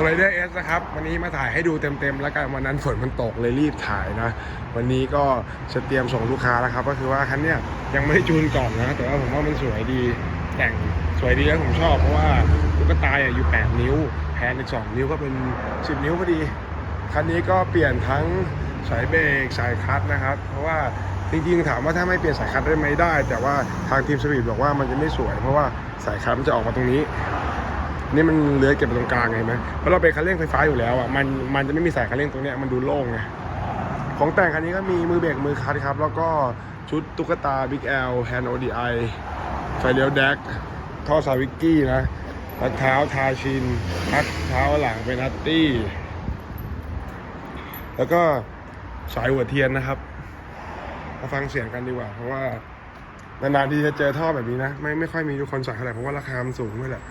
ลไรเดอร์เอสนะครับ วันนี้มาถ่ายให้ดูเต็มๆแล้วกันวันนั้นฝนมันตกเลยรีบถ่ายนะ วันนี้ก็จะเตรียมส่งลูกค้าแล้วครับ ก็คือว่าคันเนี้ยยังไม่ได้จูนกล่องนะ แต่ว่าผมว่ามันสวยดีแต่งสวยดีแล้วผมชอบ เพราะว่าตุ๊กตาอะอยู่ 8 นิ้วแพนอีก 2 นิ้วก็เป็น 10 นิ้วพอดี คันนี้ก็เปลี่ยนทั้งสายเบรกสายคัตนะครับ เพราะว่าจริงๆถามว่าถ้าไม่เปลี่ยนสายคัตได้ไหมได้ แต่ว่าทางทีมสปีดบอกว่ามันจะไม่สวย เพราะว่าสายคัตมันจะออกมาตรงนี้ นี่มันเลื้อยเก็บไปตรงกลางไงไหมเพราะเราเป็นคันเร่งไฟฟ้าอยู่แล้วอะมันมันจะไม่มีสายคันเร่งตรงเนี้ยมันดูโล่งไงของแต่งคันนี้ก็มีมือเบรกมือคลัตช์ครับ แล้วก็ชุดตุ๊กตา Big L Hand ODI ไฟเลี้ยวแดกท่อซาวิกกี้นะรัดเท้าทาชินพักเท้าหลังเป็นนัตตี้ แล้วก็สายหัวเทียนนะครับ มาฟังเสียงกันดีกว่า เพราะว่านานๆทีจะเจอท่อแบบนี้นะ ไม่ไม่ค่อยมีทุกคนใส่เท่าไหร่เพราะว่าราคามันสูงด้วยแหละ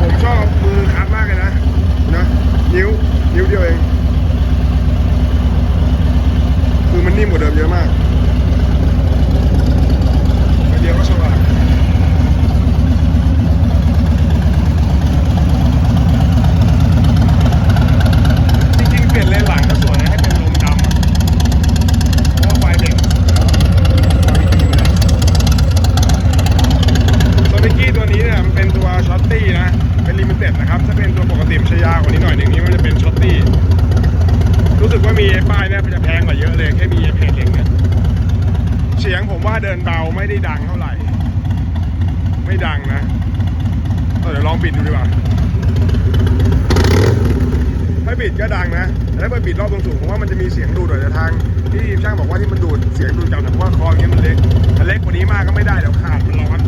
ผมชอบมือคัดมากเลยนะ นะ นิ้ว นิ้วเดียวเอง คือมันนิ่มกว่าเดิมเยอะมากเดียวก็สว่างจริงๆเปลี่ยนเลนหลังก็สวยนะให้เป็นลมดำอะเพราะว่าไฟเด็กสวิกกี้ตัวนี้เนี่ยมันเป็นตัวช็อตตี้นะ เป็นลิมิเต็ด นะครับ ถ้าเป็นตัวปกติมันจะยาวกว่านี้หน่อยหนึ่งนี้มันจะเป็นช็อตตี้ รู้สึกว่ามีป้ายเนี่ยมันจะแพงกว่าเยอะเลยแค่มีเพจเองเนี่ยเสียงผมว่าเดินเบาไม่ได้ดังเท่าไหร่ ไม่ดังนะเเดี๋ยวลองปิดดูดีกว่าถ้าปิดก็ดังนะแต่ถ้าเปิดปิดรอบตรงสูงผมว่ามันจะมีเสียงดูดหน่อยแต่ทาง ที่ช่างบอกว่าที่มันดูดเสียงดูดกลับแต่ผมว่าคอองเงี้ยมันเล็กถ้าเล็กกว่านี้มากก็ไม่ได้เดี๋ยวขาดมันร้อน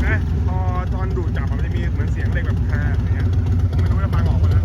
เห็นไหมพอตอนดูดจับอะมันจะมีเหมือนเสียงเหล็กแบบแคบอย่างเงี้ยไม่รู้จะฟังออกมานะ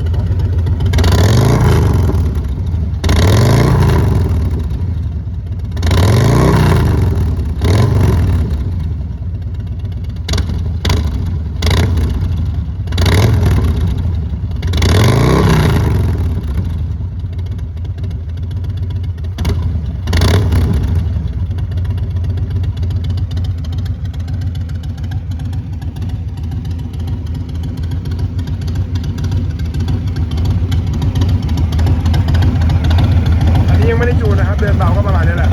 อันนี้ยัง ไม่ได้จูนนะครับ เดินเบาก็ประมาณนี้แหละ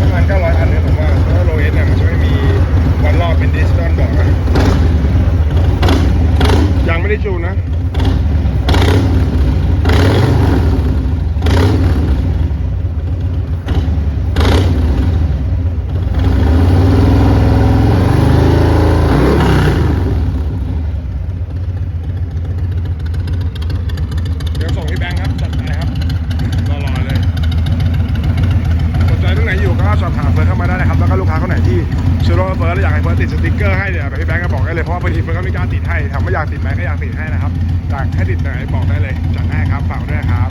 ประมาณ900อันเนี่ยผมว่าเพราะว่าโลเอสเนี่ยมันจะไม่มีวันรอบเป็นดิจิตอลบอกนะ ยังไม่ได้จูนนะ เดี๋ยวส่งพี่แบงค์ครับจัดไปครับ รอๆเลย สนใจต รงไหนอยู่ก็สอบถามเฟิร์สเข้ามาได้นะครับ แล้วก็ลูกค้าคนไหนที่ซื้อรถเฟิร์สแล้วอยากให้เฟิร์สติดสติ๊กเกอร์ให้เดี๋ยวแบบพี่แบงก์ก็บอกได้เลย เพราะว่าบางทีเฟิร์สก็ไม่กล้าติดให้ทำไม่อยากติดไหมก็อยากติดให้นะครับอยากให้ติดไหนบอกได้เลยจัดให้ครับฝากด้วยครับ